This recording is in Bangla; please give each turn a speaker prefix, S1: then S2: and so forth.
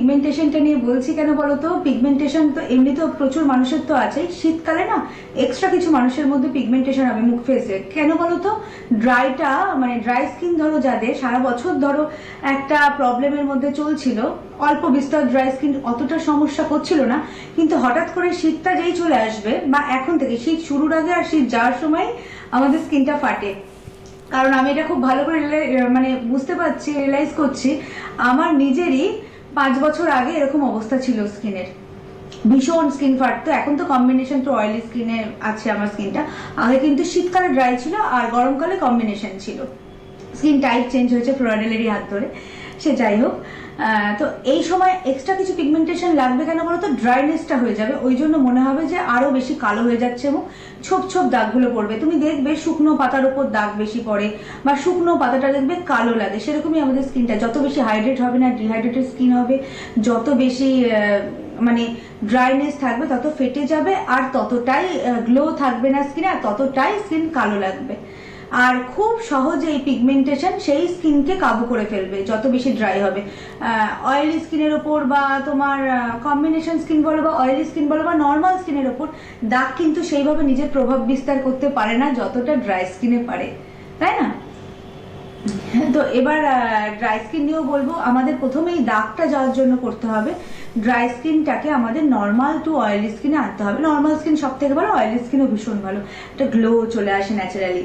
S1: পিগমেন্টেশনটা নিয়ে বলছি কেন বলো তো পিগমেন্টেশন তো এমনিতেও প্রচুর মানুষের তো আছে শীতকালে না এক্সট্রা কিছু মানুষের মধ্যে পিগমেন্টেশন হবে মুখ ফেসে কেন বলো তো ড্রাইটা মানে ড্রাই স্কিন ধরো যাদের, সারা বছর ধরো একটা প্রবলেমের মধ্যে চলছিল। অল্প বিস্তর ড্রাই স্কিন অতটা সমস্যা করছিল না। কিন্তু হঠাৎ করে শীতটা যেই চলে আসবে, বা এখন থেকে শীত শুরুর আগে আর শীত যাওয়ার সময় আমাদের স্কিনটা ফাটে। কারণ আমি এটা খুব ভালো করে মানে বুঝতে পারছি রিয়েলাইজ করছি। আমার নিজেরই পাঁচ বছর আগে এরকম অবস্থা ছিল স্কিনের। ভীষণ স্কিন ফাটতো। এখন তো কম্বিনেশন তো অয়েলি স্কিনে আছে আমার স্কিনটা। আগে কিন্তু শীতকালে ড্রাই ছিল আর গরমকালে কম্বিনেশন ছিল। স্কিন টাইপ চেঞ্জ হয়েছে ফ্লোরাডেলেরই হাত ধরে। সে যাই হোক। তো এই সময় এক্সট্রা কিছু পিগমেন্টেশন লাগবে কেন বলো তো ড্রাইনেসটা হয়ে যাবে। ওই জন্য মনে হবে যে আরও বেশি কালো হয়ে যাচ্ছে এবং ছোপ ছোপ দাগগুলো পড়বে। তুমি দেখবে শুকনো পাতার উপর দাগ বেশি পড়ে বা শুকনো পাতাটা দেখবে কালো লাগে। সেরকমই আমাদের স্কিনটা যত বেশি হাইড্রেট হবে না ডিহাইড্রেটেড স্কিন হবে, যত বেশি মানে ড্রাইনেস থাকবে, তত ফেটে যাবে আর ততটাই গ্লো থাকবে না স্কিনে আর ততটাই স্কিন কালো লাগবে। আর খুব সহজে এই পিগমেন্টেশন সেই স্কিনকে কাবু করে ফেলবে, যত বেশি ড্রাই হবে। অয়েলি স্কিনের ওপর বা তোমার কম্বিনেশন স্কিন বলো বা অয়েলি স্কিন বলো বা নর্মাল স্কিনের ওপর, দাগ কিন্তু সেইভাবে নিজের প্রভাব বিস্তার করতে পারে না, যতটা ড্রাই স্কিনে পারে। তাই না? তো এবার ড্রাই স্কিন নিয়েও বলব, আমাদের প্রথমেই দাগটা যাওয়ার জন্য করতে হবে। ড্রাই স্কিনটাকে আমাদের নর্মাল টু অয়েলি স্কিনে আনতে হবে। নর্মাল স্কিন সব থেকে ভালো অয়েলি স্কিনও ভীষণ ভালো। একটা গ্লো চলে আসে ন্যাচারালি